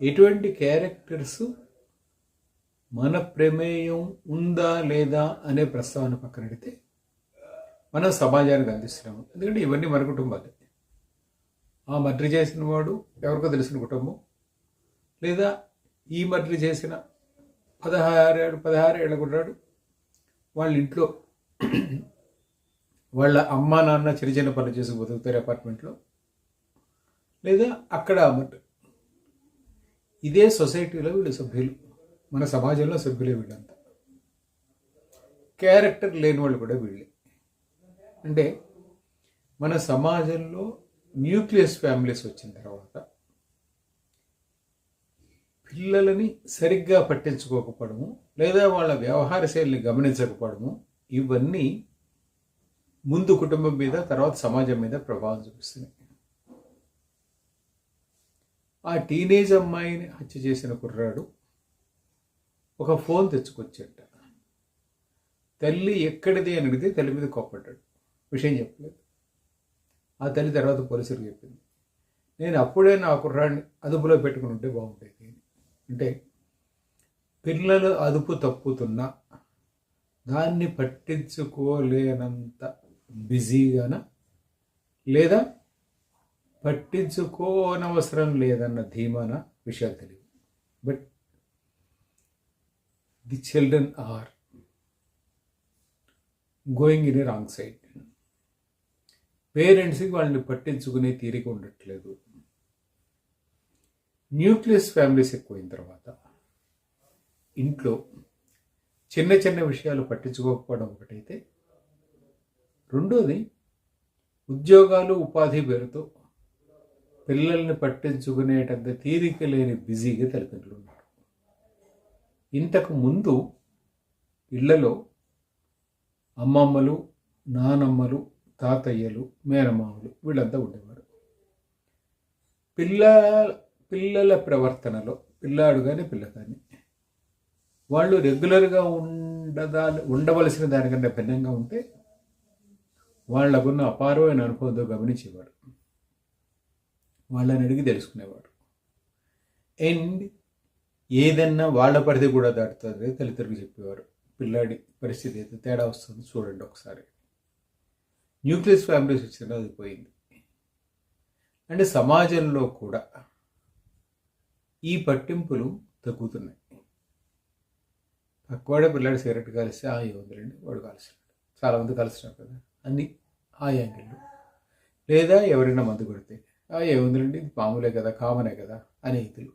ఎటువంటి క్యారెక్టర్స్ మన ప్రమేయం ఉందా లేదా అనే ప్రస్తావన పక్కన పెడితే మనం సమాజానికి అందిస్తున్నాము ఎందుకంటే ఇవన్నీ మన కుటుంబాలు. ఆ మర్డర్ చేసిన వాడు ఎవరికో తెలిసిన కుటుంబం. లేదా ఈ మర్డర్ చేసిన పదహారేడు పదహారేళ్ళ కుర్రాడు వాళ్ళ ఇంట్లో వాళ్ళ అమ్మ నాన్న చిన్న చిన్న పనులు చేసి బతుకుతారు అపార్ట్మెంట్లో లేదా అక్కడ మర్డర్ ఇదే సొసైటీలో వీళ్ళు సభ్యులు. మన సమాజంలో సభ్యులే వీళ్ళంతా. క్యారెక్టర్ లేని వాళ్ళు కూడా వీళ్ళే. అంటే మన సమాజంలో న్యూక్లియస్ ఫ్యామిలీస్ వచ్చిన తర్వాత పిల్లలని సరిగ్గా పట్టించుకోకపోవడము లేదా వాళ్ళ వ్యవహార శైలిని గమనించకపోవడము ఇవన్నీ ముందు కుటుంబం మీద తర్వాత సమాజం మీద ప్రభావం చూపిస్తున్నాయి. ఆ టీనేజ్ అమ్మాయిని హత్య చేసిన కుర్రాడు ఒక ఫోన్ తెచ్చుకొచ్చాట. తల్లి ఎక్కడిది అని అడిగితే తల్లి మీద కోప్పడ్డాడు. విషయం చెప్పలేదు. ఆ తల్లి తర్వాత పోలీసులకు చెప్పింది. నేను అప్పుడే నా కుర్రాడిని అదుపులో పెట్టుకుని ఉంటే బాగుండేది అంటే పిల్లలు అదుపు తప్పుతున్నా దాన్ని పట్టించుకోలేనంత బిజీగాన? లేదా పట్టించుకోనవసరం లేదన్న ధీమాన విషయాలు తెలియదు but the children are going in a wrong side పేరెంట్స్కి వాళ్ళని పట్టించుకునే తీరిక ఉండట్లేదు. న్యూక్లియస్ ఫ్యామిలీస్ ఎక్కువైన తర్వాత ఇంట్లో చిన్న చిన్న విషయాలు పట్టించుకోకపోవడం ఒకటైతే రెండోది ఉద్యోగాలు ఉపాధి పేరుతో పిల్లల్ని పట్టించుకునేటంత తీరిక లేని బిజీగా తల్లిదండ్రులు ఉన్నారు. ఇంతకు ముందు ఇళ్ళలో అమ్మమ్మలు నానమ్మలు తాతయ్యలు మేనమామలు వీళ్ళంతా ఉండేవారు. పిల్ల పిల్లల ప్రవర్తనలో పిల్లాడు కానీ పిల్ల కానీ వాళ్ళు రెగ్యులర్గా ఉండదా ఉండవలసిన దానికంటే భిన్నంగా ఉంటే వాళ్ళకున్న అపారమైన అనుభవంతో గమనించేవాడు వాళ్ళని అడిగి తెలుసుకునేవాడు. అండ్ ఏదన్నా వాళ్ళ పరిధి కూడా దాటుతుంది తల్లిదండ్రులు చెప్పేవారు. పిల్లాడి పరిస్థితి అయితే తేడా వస్తుంది చూడండి ఒకసారి. న్యూక్లియస్ ఫ్యామిలీస్ వచ్చిన అది పోయింది. అంటే సమాజంలో కూడా ఈ పట్టింపులు తగ్గుతున్నాయి. పక్కవాడే పిల్లాడు సిగరెట్ కలిస్తే ఆ ఏముందిలేండి వాడు కలిసినాడు చాలామంది కలిసినారు కదా అన్ని ఆ యాంగిల్లో. లేదా ఎవరైనా మందు కొడితే ఆ ఏముందిలేండి మామూలే కదా కామనే కదా? అనే ఇదులు